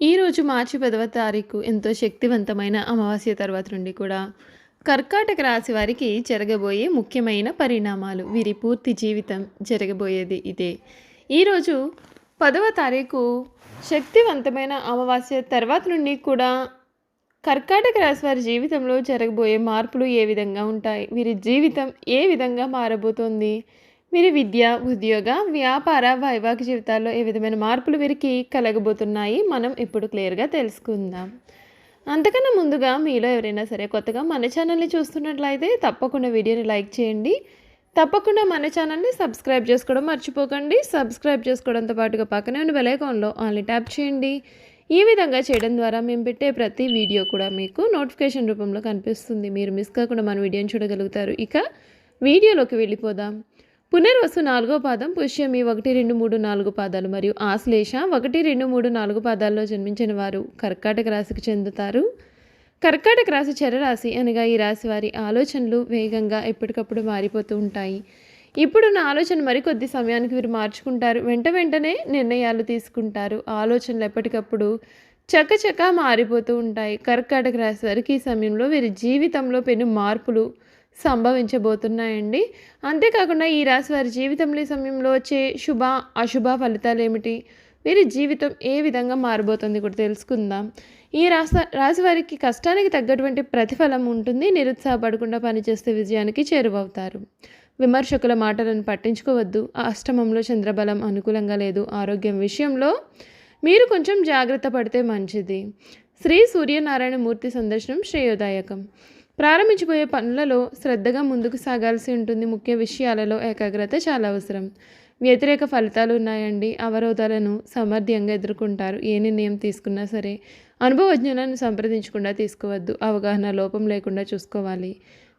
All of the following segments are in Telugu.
ఈరోజు మార్చి పదవ తారీఖు ఎంతో శక్తివంతమైన అమావాస్య తర్వాత నుండి కూడా కర్కాటక రాశి వారికి జరగబోయే ముఖ్యమైన పరిణామాలు వీరి పూర్తి జీవితం జరగబోయేది ఇదే. ఈరోజు పదవ తారీఖు శక్తివంతమైన అమావాస్య తర్వాత నుండి కూడా కర్కాటక రాశి వారి జీవితంలో జరగబోయే మార్పులు ఏ విధంగా ఉంటాయి? వీరి జీవితం ఏ విధంగా మారబోతోంది? వీరి విద్య ఉద్యోగ వ్యాపార వైవాహిక జీవితాల్లో ఏ విధమైన మార్పులు వీరికి కలగబోతున్నాయి మనం ఇప్పుడు క్లియర్గా తెలుసుకుందాం. అంతకన్నా ముందుగా మీలో ఎవరైనా సరే కొత్తగా మన ఛానల్ని చూస్తున్నట్లయితే తప్పకుండా వీడియోని లైక్ చేయండి. తప్పకుండా మన ఛానల్ని సబ్స్క్రైబ్ చేసుకోవడం మర్చిపోకండి. సబ్స్క్రైబ్ చేసుకోవడంతో పాటుగా పక్కనే ఉన్న బెలైకాన్లో ఆన్లీ ట్యాప్ చేయండి. ఈ విధంగా చేయడం ద్వారా మేము పెట్టే ప్రతి వీడియో కూడా మీకు నోటిఫికేషన్ రూపంలో కనిపిస్తుంది. మీరు మిస్ కాకుండా మన వీడియోని చూడగలుగుతారు. ఇక వీడియోలోకి వెళ్ళిపోదాం. పునర్వసు నాలుగో పాదం పుష్యమి ఒకటి రెండు మూడు నాలుగు పాదాలు మరియు ఆశ్లేష ఒకటి రెండు మూడు నాలుగు పాదాల్లో జన్మించిన వారు కర్కాటక రాశికి చెందుతారు. కర్కాటక రాశి చరరాశి అనగా ఈ రాశి వారి ఆలోచనలు వేగంగా ఎప్పటికప్పుడు మారిపోతూ ఉంటాయి. ఇప్పుడున్న ఆలోచన మరికొద్ది సమయానికి వీరు మార్చుకుంటారు. వెంట వెంటనే నిర్ణయాలు తీసుకుంటారు. ఆలోచనలు ఎప్పటికప్పుడు చకచక మారిపోతూ ఉంటాయి. కర్కాటక రాశి వారికి ఈ సమయంలో వీరి జీవితంలో పెను మార్పులు సంభవించబోతున్నాయండి. అంతేకాకుండా ఈ రాశి వారి జీవితంలో ఈ సమయంలో వచ్చే శుభ అశుభ ఫలితాలు ఏమిటి వీరి జీవితం ఏ విధంగా మారబోతుంది కూడా తెలుసుకుందాం. ఈ రాశి రాశి వారికి కష్టానికి తగ్గటువంటి ప్రతిఫలం ఉంటుంది. నిరుత్సాహపడకుండా పనిచేస్తే విజయానికి చేరువవుతారు. విమర్శకుల మాటలను పట్టించుకోవద్దు. అష్టమంలో చంద్రబలం అనుకూలంగా లేదు. ఆరోగ్యం విషయంలో మీరు కొంచెం జాగ్రత్త పడితే మంచిది. శ్రీ సూర్యనారాయణ మూర్తి సందర్శనం శ్రేయోదాయకం. ప్రారంభించబోయే పనులలో శ్రద్ధగా ముందుకు సాగాల్సి ఉంటుంది ముఖ్య విషయాలలో ఏకాగ్రత చాలా అవసరం. వ్యతిరేక ఫలితాలు ఉన్నాయండి. అవరోధాలను సమర్థ్యంగా ఎదుర్కొంటారు. ఏ నిర్ణయం తీసుకున్నా సరే అనుభవజ్ఞులను సంప్రదించకుండా తీసుకోవద్దు. అవగాహన లోపం లేకుండా చూసుకోవాలి.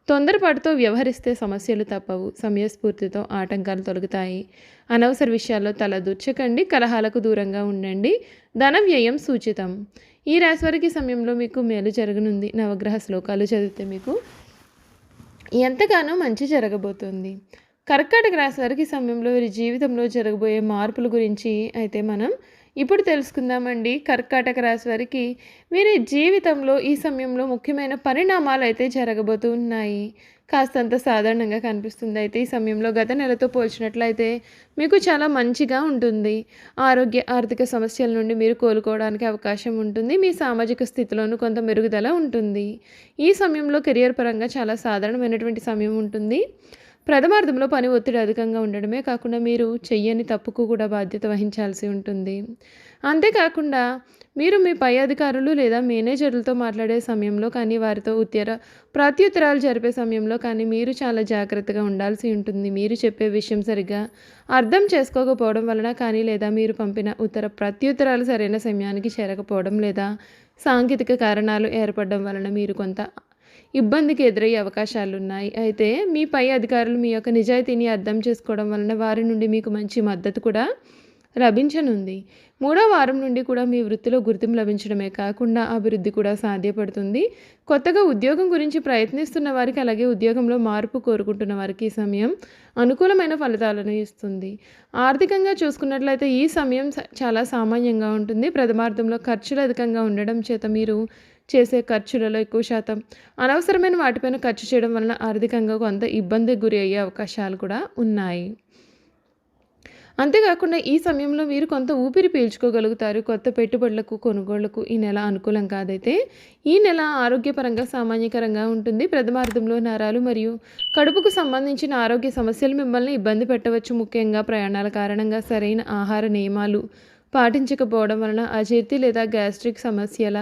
తొందరపాటుతో వ్యవహరిస్తే సమస్యలు తప్పవు. సమయస్ఫూర్తితో ఆటంకాలు తొలగుతాయి. అనవసర విషయాల్లో తల దుచ్చకండి కలహాలకు దూరంగా ఉండండి. ధన వ్యయం సూచితం. ఈ రాశి వారికి సమయంలో మీకు మేలు జరగనుంది. నవగ్రహ శ్లోకాలు చదివితే మీకు ఎంతగానో మంచి జరగబోతుంది. కర్కాటక రాశి వారికి సమయంలో వీరి జీవితంలో జరగబోయే మార్పుల గురించి అయితే మనం ఇప్పుడు తెలుసుకుందామండి. కర్కాటక రాశి వారికి వీరి జీవితంలో ఈ సమయంలో ముఖ్యమైన పరిణామాలు అయితే జరగబోతూ ఉన్నాయి. కాస్తంత సాధారణంగా కనిపిస్తుంది. అయితే ఈ సమయంలో గత నెలతో పోల్చినట్లయితే మీకు చాలా మంచిగా ఉంటుంది. ఆరోగ్య ఆర్థిక సమస్యల నుండి మీరు కోలుకోవడానికి అవకాశం ఉంటుంది. మీ సామాజిక స్థితిలోనూ కొంత మెరుగుదల ఉంటుంది. ఈ సమయంలో కెరియర్ పరంగా చాలా సాధారణమైనటువంటి సమయం ఉంటుంది. ప్రథమార్థంలో పని ఒత్తిడి అధికంగా ఉండడమే కాకుండా మీరు చెయ్యని తప్పుకు కూడా బాధ్యత వహించాల్సి ఉంటుంది. అంతేకాకుండా మీరు మీ పై అధికారులు లేదా మేనేజర్లతో మాట్లాడే సమయంలో కానీ వారితో ఉత్తర ప్రత్యుత్తరాలు జరిపే సమయంలో కానీ మీరు చాలా జాగ్రత్తగా ఉండాల్సి ఉంటుంది. మీరు చెప్పే విషయం సరిగ్గా అర్థం చేసుకోకపోవడం వలన కానీ లేదా మీరు పంపిన ఉత్తర ప్రత్యుత్తరాలు సరైన సమయానికి చేరకపోవడం లేదా సాంకేతిక కారణాలు ఏర్పడడం వలన మీరు కొంత ఇబ్బందికి ఎదురయ్యే అవకాశాలు ఉన్నాయి అయితే మీ పై అధికారులు మీ యొక్క నిజాయితీని అర్థం చేసుకోవడం వలన వారి నుండి మీకు మంచి మద్దతు కూడా లభించనుంది. మూడో వారం నుండి కూడా మీ వృత్తిలో గుర్తింపు లభించడమే కాకుండా అభివృద్ధి కూడా సాధ్యపడుతుంది. కొత్తగా ఉద్యోగం గురించి ప్రయత్నిస్తున్న వారికి అలాగే ఉద్యోగంలో మార్పు కోరుకుంటున్న వారికి ఈ సమయం అనుకూలమైన ఫలితాలను ఇస్తుంది. ఆర్థికంగా చూసుకున్నట్లయితే ఈ సమయం చాలా సామాన్యంగా ఉంటుంది. ప్రథమార్థంలో ఖర్చులు అధికంగా ఉండడం చేత మీరు చేసే ఖర్చులలో ఎక్కువ శాతం అనవసరమైన వాటిపైన ఖర్చు చేయడం వలన ఆర్థికంగా కొంత ఇబ్బందికి గురి అయ్యే అవకాశాలు కూడా ఉన్నాయి. అంతేకాకుండా ఈ సమయంలో మీరు కొంత ఊపిరి పీల్చుకోగలుగుతారు. కొత్త పెట్టుబడులకు కొనుగోళ్ళకు ఈ నెల అనుకూలం కాదైతే ఈ నెల ఆరోగ్యపరంగా సామాన్యకరంగా ఉంటుంది. ప్రథమార్థంలో నరాలు మరియు కడుపుకు సంబంధించిన ఆరోగ్య సమస్యలు మిమ్మల్ని ఇబ్బంది పెట్టవచ్చు. ముఖ్యంగా ప్రయాణాల కారణంగా సరైన ఆహార నియమాలు పాటించకపోవడం వలన అజీర్తి లేదా గ్యాస్ట్రిక్ సమస్యల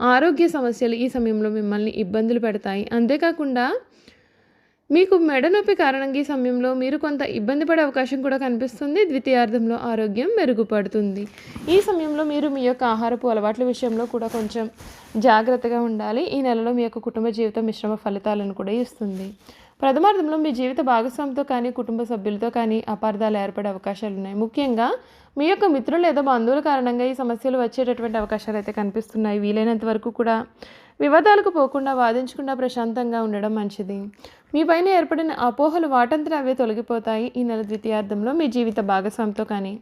ఆరోగ్య సమస్యలు ఈ సమయంలో మిమ్మల్ని ఇబ్బందులు పెడతాయి. అంతేకాకుండా మీకు మెడ నొప్పి కారణంగా ఈ సమయంలో మీరు కొంత ఇబ్బంది పడే అవకాశం కూడా కనిపిస్తుంది. ద్వితీయార్థంలో ఆరోగ్యం మెరుగుపడుతుంది. ఈ సమయంలో మీరు మీ యొక్క ఆహారపు అలవాట్ల విషయంలో కూడా కొంచెం జాగ్రత్తగా ఉండాలి. ఈ నెలలో మీ యొక్క కుటుంబ జీవితం మిశ్రమ ఫలితాలను కూడా ఇస్తుంది. ప్రథమార్థంలో మీ జీవిత భాగస్వామితో కానీ కుటుంబ సభ్యులతో కానీ అపార్థాలు ఏర్పడే అవకాశాలు ఉన్నాయి. ముఖ్యంగా మీ యొక్క మిత్రులు లేదా బంధువుల కారణంగా ఈ సమస్యలు వచ్చేటటువంటి అవకాశాలు అయితే కనిపిస్తున్నాయి. వీలైనంత వరకు కూడా వివాదాలకు పోకుండా వాదించకుండా ప్రశాంతంగా ఉండడం మంచిది. మీ పైన ఏర్పడిన అపోహలు వాటంతట అవే తొలగిపోతాయి. ఈ నెల ద్వితీయార్థంలో మీ జీవిత భాగస్వామితో కానీ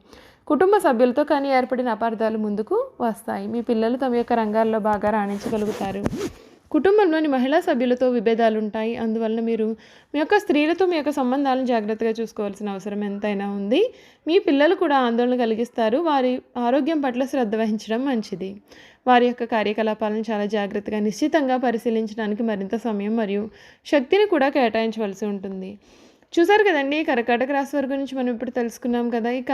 కుటుంబ సభ్యులతో కానీ ఏర్పడిన అపార్థాలు ముందుకు వస్తాయి. మీ పిల్లలు తమ యొక్క రంగాల్లో బాగా రాణించగలుగుతారు. కుటుంబంలోని మహిళా సభ్యులతో విభేదాలు ఉంటాయి అందువలన మీరు మీ యొక్క స్త్రీలతో మీ యొక్క సంబంధాలను జాగ్రత్తగా చూసుకోవాల్సిన అవసరం ఎంతైనా ఉంది. మీ పిల్లలు కూడా ఆందోళన కలిగిస్తారు. వారి ఆరోగ్యం పట్ల శ్రద్ధ వహించడం మంచిది. వారి యొక్క కార్యకలాపాలను చాలా జాగ్రత్తగా నిశ్చితంగా పరిశీలించడానికి మరింత సమయం మరియు శక్తిని కూడా కేటాయించవలసి ఉంటుంది. చూసారు కదండి కర్కాటక రాశి వారి గురించి మనం ఇప్పుడు తెలుసుకున్నాం కదా. ఇక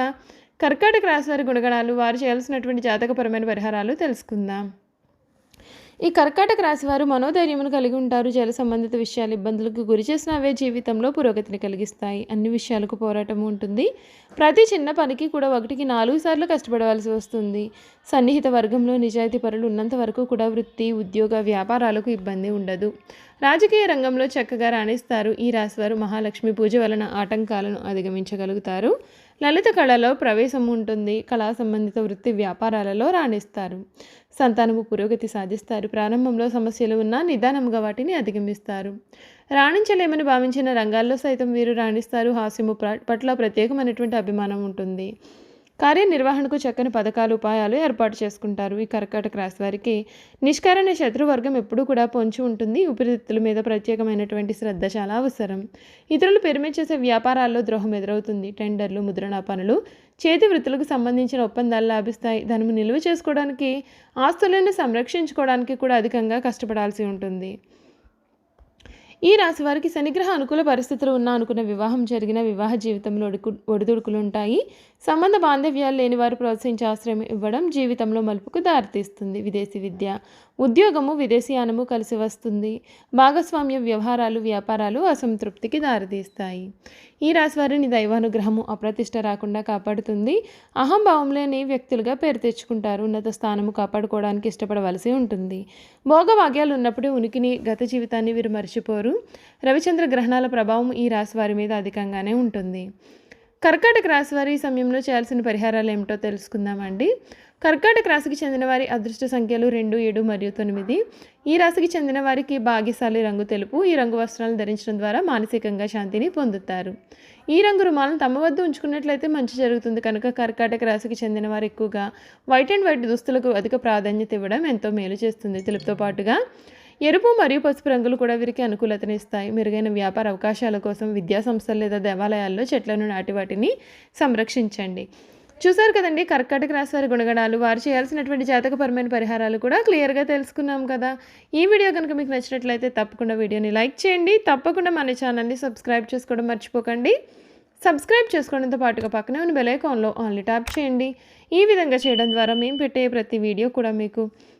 కర్కాటక రాశి వారి గుణగణాలు వారు చేయాల్సినటువంటి జాతకపరమైన పరిహారాలు తెలుసుకుందాం. ఈ కర్కాటక రాశి వారు మనోధైర్యమును కలిగి ఉంటారు. జల సంబంధిత విషయాలు ఇబ్బందులకు గురి చేసిన అవే జీవితంలో పురోగతిని కలిగిస్తాయి. అన్ని విషయాలకు పోరాటం ఉంటుంది. ప్రతి చిన్న పనికి కూడా ఒకటికి నాలుగు సార్లు కష్టపడవలసి వస్తుంది. సన్నిహిత వర్గంలో నిజాయితీ పరులు ఉన్నంత వరకు కూడా వృత్తి ఉద్యోగ వ్యాపారాలకు ఇబ్బంది ఉండదు. రాజకీయ రంగంలో చక్కగా రాణిస్తారు ఈ రాశివారు మహాలక్ష్మి పూజ వలన ఆటంకాలను అధిగమించగలుగుతారు. లలిత కళలో ప్రవేశం ఉంటుంది. కళా సంబంధిత వృత్తి వ్యాపారాలలో రాణిస్తారు. సంతానము పురోగతి సాధిస్తారు. ప్రారంభంలో సమస్యలు ఉన్నా నిదానంగా వాటిని అధిగమిస్తారు. రాణించలేమని భావించిన రంగాల్లో సైతం వీరు రాణిస్తారు. హాస్యము పట్ల ప్రత్యేకమైనటువంటి అభిమానం ఉంటుంది. కార్యనిర్వహణకు చక్కని పథకాలు ఉపాయాలు ఏర్పాటు చేసుకుంటారు. ఈ కర్కాటక రాశి వారికి నిష్కరణ శత్రువర్గం ఎప్పుడూ కూడా పొంచి ఉంటుంది. ఉపరితిత్తుల మీద ప్రత్యేకమైనటువంటి శ్రద్ధ చాలా అవసరం. ఇతరులు పెరిమి చేసే వ్యాపారాల్లో ద్రోహం ఎదురవుతుంది. టెండర్లు ముద్రణ పనులు చేతి వృత్తులకు సంబంధించిన ఒప్పందాలు లాభిస్తాయి. ధనము నిల్వ చేసుకోవడానికి ఆస్తులను సంరక్షించుకోవడానికి కూడా అధికంగా కష్టపడాల్సి ఉంటుంది. ఈ రాశి వారికి శనిగ్రహ అనుకూల పరిస్థితులు ఉన్న అనుకున్న వివాహం జరిగిన వివాహ జీవితంలో ఒడికు ఒడిదుడుకులు ఉంటాయి. సంబంధ బాంధవ్యాలు లేని వారు ప్రోత్సహించే ఆశ్రయం ఇవ్వడం జీవితంలో మలుపుకు దారితీస్తుంది. విదేశీ విద్య ఉద్యోగము విదేశీయానము కలిసి వస్తుంది. భాగస్వామ్య వ్యవహారాలు వ్యాపారాలు అసంతృప్తికి దారితీస్తాయి. ఈ రాశి వారిని దైవానుగ్రహము అప్రతిష్ట రాకుండా కాపాడుతుంది. అహంభావం లేని వ్యక్తులుగా పేరు తెచ్చుకుంటారు. ఉన్నత స్థానము కాపాడుకోవడానికి ఇష్టపడవలసి ఉంటుంది. భోగభాగ్యాలు ఉన్నప్పుడే ఉనికిని గత జీవితాన్ని వీరు మర్చిపోరు. రవిచంద్ర గ్రహణాల ప్రభావం ఈ రాశి వారి మీద అధికంగానే ఉంటుంది. కర్కాటక రాశి వారి సమయంలో చేయాల్సిన పరిహారాలు ఏమిటో తెలుసుకుందామండి. కర్కాటక రాశికి చెందిన వారి అదృష్ట సంఖ్యలు రెండు ఏడు మరియు తొమ్మిది. ఈ రాశికి చెందిన వారికి భాగ్యశాలి రంగు తెలుపు ఈ రంగు వస్త్రాలను ధరించడం ద్వారా మానసికంగా శాంతిని పొందుతారు. ఈ రంగు రుమాలను తమ వద్ద ఉంచుకున్నట్లయితే మంచి జరుగుతుంది. కనుక కర్కాటక రాశికి చెందిన వారు ఎక్కువగా వైట్ అండ్ వైట్ దుస్తులకు అధిక ప్రాధాన్యత ఇవ్వడం ఎంతో మేలు చేస్తుంది. తెలుపుతో పాటుగా ఎరుపు మరియు పసుపు రంగులు కూడా వీరికి అనుకూలతనిస్తాయి మెరుగైన వ్యాపార అవకాశాల కోసం విద్యా సంస్థలు లేదా దేవాలయాల్లో చెట్లను నాటి వాటిని సంరక్షించండి. చూసారు కదండి కర్కాటక రాశి వారి గుణగణాలు. వారు చేయాల్సినటువంటి జాతకపరమైన పరిహారాలు కూడా క్లియర్గా తెలుసుకున్నాం కదా. ఈ వీడియో కనుక మీకు నచ్చినట్లయితే తప్పకుండా వీడియోని లైక్ చేయండి. తప్పకుండా మన ఛానల్ని సబ్స్క్రైబ్ చేసుకోవడం మర్చిపోకండి. సబ్స్క్రైబ్ చేసుకోవడంతో పాటుగా పక్కనే ఉన్న బెలైకాన్లో ఆన్లీ ట్యాప్ చేయండి. ఈ విధంగా చేయడం ద్వారా మేము పెట్టే ప్రతి వీడియో కూడా మీకు